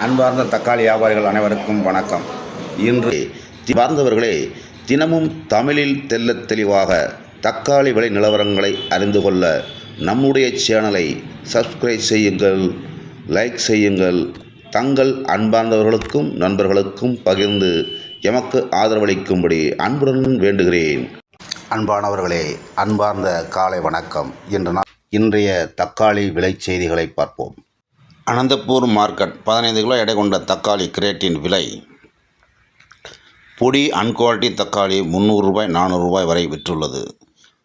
அன்பார்ந்த தக்காளி வியாபாரிகள் அனைவருக்கும் வணக்கம். இன்று வார்ந்தவர்களே பார்ந்தவர்களே தினமும் தமிழில் தெள்ளத் தெளிவாக தக்காளி விலை நிலவரங்களை அறிந்து கொள்ள நம்முடைய சேனலை சப்ஸ்கிரைப் செய்யுங்கள் லைக் செய்யுங்கள். தங்கள் அன்பார்ந்தவர்களுக்கும் நண்பர்களுக்கும் பகிர்ந்து எமக்கு ஆதரவளிக்கும்படி அன்புடன் வேண்டுகிறேன். அன்பானவர்களே அன்பார்ந்த காலை வணக்கம். இன்று நான் இன்றைய தக்காளி விலை செய்திகளை பார்ப்போம். அனந்தபூர் மார்க்கெட் பதினைந்து கிலோ எடை கொண்ட தக்காளி கிரேட்டின் விலை. பொடி அன்குவாலிட்டி தக்காளி முந்நூறு ரூபாய் நானூறு ரூபாய் வரை விற்றுள்ளது.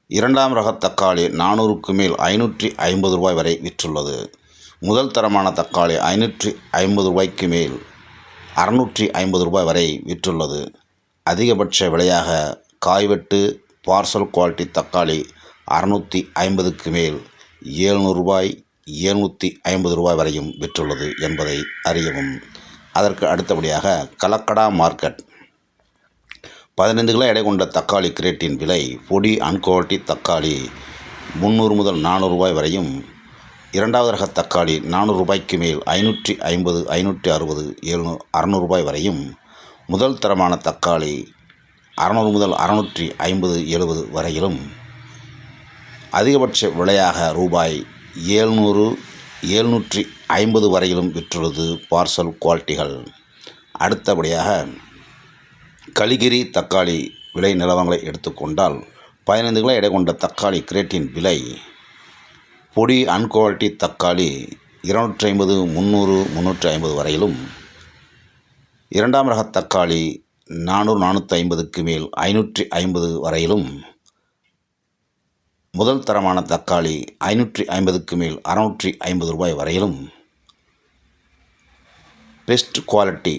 இரண்டாம் ரக தக்காளி நானூறுக்கு மேல் ஐநூற்றி ஐம்பது ரூபாய் வரை விற்றுள்ளது. முதல் தரமான தக்காளி ஐநூற்றி ஐம்பது ரூபாய்க்கு மேல் அறுநூற்றி ஐம்பது ரூபாய் வரை விற்றுள்ளது. அதிகபட்ச விலையாக காய்வெட்டு பார்சல் குவாலிட்டி தக்காளி அறுநூற்றி ஐம்பதுக்கு மேல் ஏழ்நூறு ரூபாய் எழுநூற்றி ஐம்பது ரூபாய் வரையும் விற்றுள்ளது என்பதை அறியவும். அதற்கு அடுத்தபடியாக கலக்கடா மார்க்கெட். பதினைந்து கிலோ எடை கொண்ட தக்காளி கிரேட்டின் விலை பொடி அன்குவாலிட்டி தக்காளி முந்நூறு முதல் நானூறு ரூபாய் வரையும். இரண்டாவது ரக தக்காளி நானூறு ரூபாய்க்கு மேல் ஐநூற்றி ஐம்பது ஐநூற்றி அறுபது எழுநூ அறநூறு ரூபாய் வரையும். முதல் தரமான தக்காளி அறநூறு முதல் அறநூற்றி ஐம்பது எழுபது வரையிலும். அதிகபட்ச விலையாக ரூபாய் ஏழ்நூறு ஏழ்நூற்றி ஐம்பது வரையிலும் விற்றுள்ளது பார்சல் குவாலிட்டிகள். அடுத்தபடியாக கலிகிரி தக்காளி விலை நிலவரங்களை எடுத்துக்கொண்டால் பதினைந்து கிலோ எடை கொண்ட தக்காளி கிரேட்டின் விலை பொடி அன்குவாலிட்டி தக்காளி இருநூற்றி ஐம்பது முந்நூறு முந்நூற்றி ஐம்பது வரையிலும். இரண்டாம் ரக தக்காளி நானூறு நானூற்றி ஐம்பதுக்கு மேல் ஐநூற்றி ஐம்பது வரையிலும். முதல் தரமான தக்காளி ஐநூற்றி ஐம்பதுக்கு மேல் அறநூற்றி ஐம்பது ரூபாய் வரையிலும் பெஸ்ட் குவாலிட்டி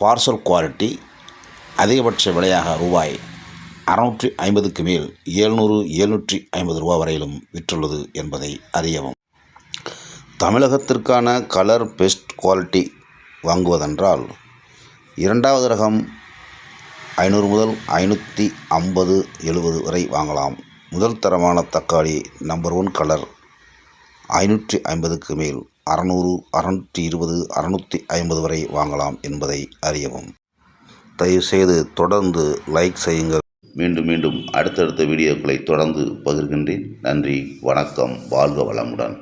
பார்சல் குவாலிட்டி அதிகபட்ச விலையாக ரூபாய் அறநூற்றி ஐம்பதுக்கு மேல் ஏழ்நூறு எழுநூற்றி ஐம்பது ரூபாய் வரையிலும் விற்றுள்ளது என்பதை அறியவும். தமிழகத்திற்கான கலர் பெஸ்ட் குவாலிட்டி வாங்குவதென்றால் இரண்டாவது ரகம் ஐநூறு முதல் ஐநூற்றி ஐம்பது எழுபது வரை வாங்கலாம். முதல் தரமான தக்காளி நம்பர் ஒன் கலர் ஐநூற்றி ஐம்பதுக்கு மேல் அறநூறு அறநூற்றி இருபது அறநூற்றி ஐம்பது வரை வாங்கலாம் என்பதை அறியவும். தயவுசெய்து தொடர்ந்து லைக் செய்யுங்கள். மீண்டும் மீண்டும் அடுத்தடுத்த வீடியோக்களை தொடர்ந்து பகிர்கின்றேன். நன்றி வணக்கம் வாழ்க வளமுடன்.